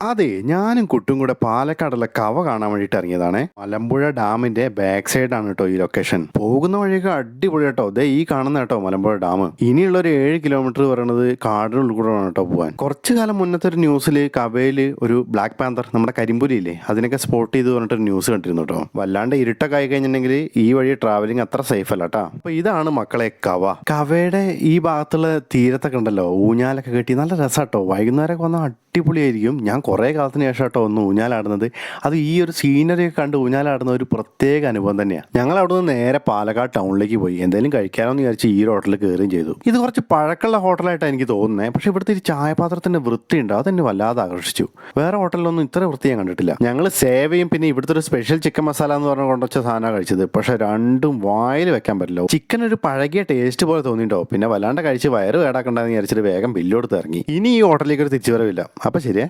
അതെ ഞാനും കുട്ടും കൂടെ പാലക്കാടുള്ള കവ കാണാൻ വേണ്ടിയിട്ട് ഇറങ്ങിയതാണ്. മലമ്പുഴ ഡാമിന്റെ ബാക്ക് സൈഡ് ആണ് കേട്ടോ ഈ ലൊക്കേഷൻ പോകുന്ന വഴിയൊക്കെ അടിപൊളി കേട്ടോ ദേ ഈ കാണുന്ന കേട്ടോ മലമ്പുഴ ഡാം. ഇനിയുള്ള ഒരു ഏഴ് കിലോമീറ്റർ പറയുന്നത് കാടിനുള്ളിൽ കൂടെ ആണ് കേട്ടോ പോകാൻ കുറച്ചു കാലം മുന്നത്തെ ഒരു ന്യൂസിൽ കവയിൽ ഒരു ബ്ലാക്ക് പാന്തർ നമ്മുടെ കരിമ്പുലിയില്ലേ അതിനൊക്കെ സ്പോട്ട് ചെയ്ത് പറഞ്ഞിട്ട് ഒരു ന്യൂസ് കണ്ടിരുന്നു കേട്ടോ വല്ലാണ്ട് ഇരുട്ടൊക്കെ ആയി കഴിഞ്ഞിട്ടുണ്ടെങ്കിൽ ഈ വഴി ട്രാവലിംഗ് അത്ര സേഫ് അല്ല കേട്ടോ അപ്പൊ ഇതാണ് മക്കളെ കവ. കവയുടെ ഈ ഭാഗത്തുള്ള തീരത്തൊക്കെ ഉണ്ടല്ലോ ഊഞ്ഞാലൊക്കെ കെട്ടി നല്ല രസാട്ടോ വൈകുന്നേരമൊക്കെ വന്നാൽ അടിപൊളിയായിരിക്കും. ഞാൻ കുറേ കാലത്തിന് ശേഷം കേട്ടോ ഒന്ന് ഊഞ്ഞാലാടുന്നത്. അത് ഈ ഒരു സീനറി കണ്ട് ഊഞ്ഞാലാടുന്ന ഒരു പ്രത്യേക അനുഭവം തന്നെയാണ് ഞങ്ങൾ അവിടെ നിന്ന് നേരെ പാലക്കാട് ടൗണിലേക്ക് പോയി. എന്തെങ്കിലും കഴിക്കാനോന്ന് വിചാരിച്ച് ഈ ഒരു ഹോട്ടലിൽ കയറുകയും ചെയ്തു. ഇത് കുറച്ച് പഴക്കമുള്ള ഹോട്ടലായിട്ടാണ് എനിക്ക് തോന്നുന്നത് പക്ഷേ ഇവിടുത്തെ ഈ ചായപാത്രത്തിന്റെ വൃത്തിയുണ്ട്. അതെന്നെ വല്ലാതെ ആകർഷിച്ചു. വേറെ ഹോട്ടലിലൊന്നും ഇത്ര വൃത്തി ഞാൻ കണ്ടിട്ടില്ല. ഞങ്ങൾ സേവയും പിന്നെ ഇവിടുത്തെ ഒരു സ്പെഷ്യൽ ചിക്കൻ മസാല എന്ന് പറഞ്ഞ കൊണ്ടുവച്ച സാധനമാണ് കഴിച്ചത്. പക്ഷെ രണ്ടും വായിൽ വെക്കാൻ പറ്റില്ല. ചിക്കൻ ഒരു പഴകിയ ടേസ്റ്റ് പോലെ തോന്നിയിട്ടോ പിന്നെ വല്ലാണ്ട് കഴിച്ച് വയറ് കേടാക്കണ്ടെന്ന് വിചാരിച്ചിട്ട് വേഗം ബില്ല് ഇറങ്ങി. ഇനി ഈ ഹോട്ടലിലേക്ക് ഒരു തിരിച്ചു വരവില്ല അപ്പൊ ശരിയേ.